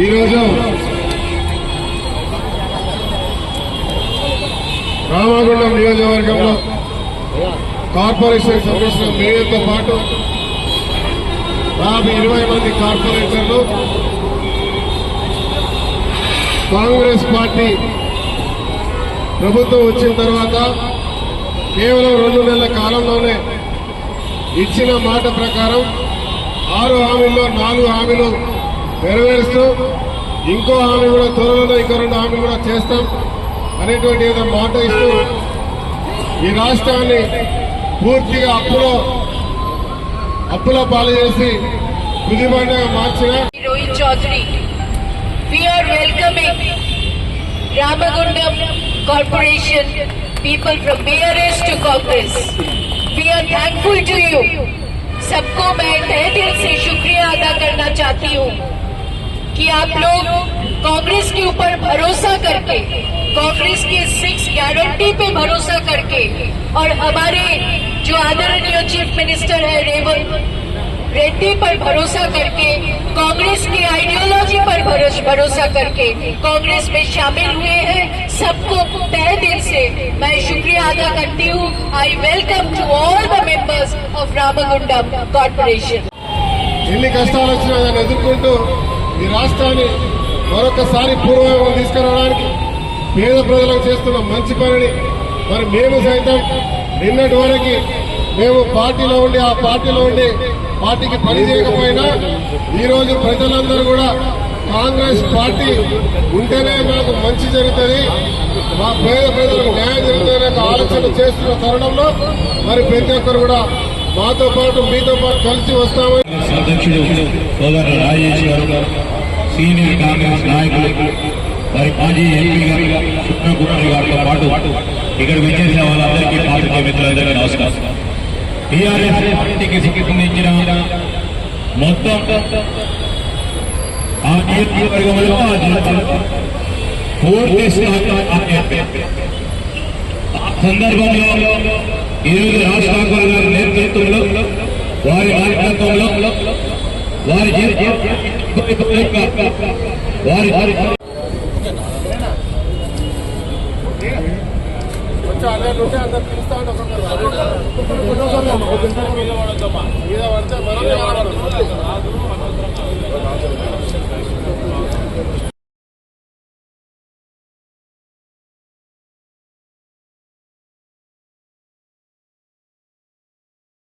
ఈరోజు రామగుండం నియోజకవర్గంలో కార్పొరేషన్ సభ్యులు మేయర్తో పాటు యాభై ఇరవై మంది కార్పొరేటర్లు కాంగ్రెస్ పార్టీ ప్రభుత్వం వచ్చిన తర్వాత కేవలం రెండు నెలల కాలంలోనే ఇచ్చిన మాట ప్రకారం ఆరు హామీల్లో నాలుగు హామీలు నెరవేరుస్తూ. ఇంకో హామీ కూడా త్వరలో ఇంకో రెండు హామీలు కూడా చేస్తాం అనేటువంటి ఏదో మాట ఇస్తూ ఈ రాష్ట్రాన్ని పూర్తిగా అప్పులో అప్పుల పాలు చేసి కుదిబండగా మార్చిన Rohit welcoming Ramagundam Corporation people from BRS to Congress. We are thankful to you. सबको मैं तहे दिल से शुक्रिया अदा करना चाहती हूँ कि आप लोग कांग्रेस के ऊपर भरोसा करके, कांग्रेस के सिक्स गारंटी पे भरोसा करके, और हमारे जो आदरणीय चीफ मिनिस्टर है रेवंत रेड्डी पर भरोसा करके कांग्रेस की आइडियोलॉजी पर भरोस- भरोसा करके कांग्रेस में शामिल हुए हैं सबको तहे दिल से मैं शुक्रिया अदा करती हूँ I welcome to all the members of Ramagundam corporation ఎన్ని కష్టాలు వచ్చినా దాన్ని ఎదుర్కొంటూ ఈ రాష్ట్రాన్ని మరొకసారి పూర్వవైపు తీసుకురావడానికి పేద ప్రజలకు చేస్తున్న మంచి పనిని మరి మేము సైతం నిన్నటి వరకు మేము పార్టీలో ఉండి ఆ పార్టీలో ఉండి పార్టీకి పని చేయకపోయినా ఈరోజు ప్రజలందరూ కూడా కాంగ్రెస్ పార్టీ ఉంటేనే మాకు మంచి జరుగుతుంది. మా పేద ప్రజలకు న్యాయం జరుగుతుందనే ఆలోచన చేస్తున్న తరుణంలో మరి ప్రతి ఒక్కరు కూడా మాతో పాటు మీతో పాటు కలిసి వస్తామని అధ్యక్షుడు సోదరు రాజేష్ గారు సీనియర్ కాంగ్రెస్ నాయకులు మరి మాజీ ఎంపీ గారు సుప్రకుమారి గారితో పాటు ఇక్కడ విచ్చేసిన వాళ్ళందరికీ పాత్రికేయ మిత్రులందరికీ నమస్కారం. టీఆర్ఎస్ పార్టీకి సంబంధించిన మొత్తం ఆ నియోజకవర్గంలో ఆ జిల్లాలో పూర్తి స్థాయిలో ఆ సందర్భంలో ఈరోజు రాజ్ ఠాకూర్ గారి నేతృత్వంలో వారి నాయకత్వంలో వారి జీ- జీ- వారి వారి వచ్చి అందరి నుండి అందరు పిలుస్తా ఉంటే ఒక్కొక్కరు మీద పడితే మనం నిలబడదు.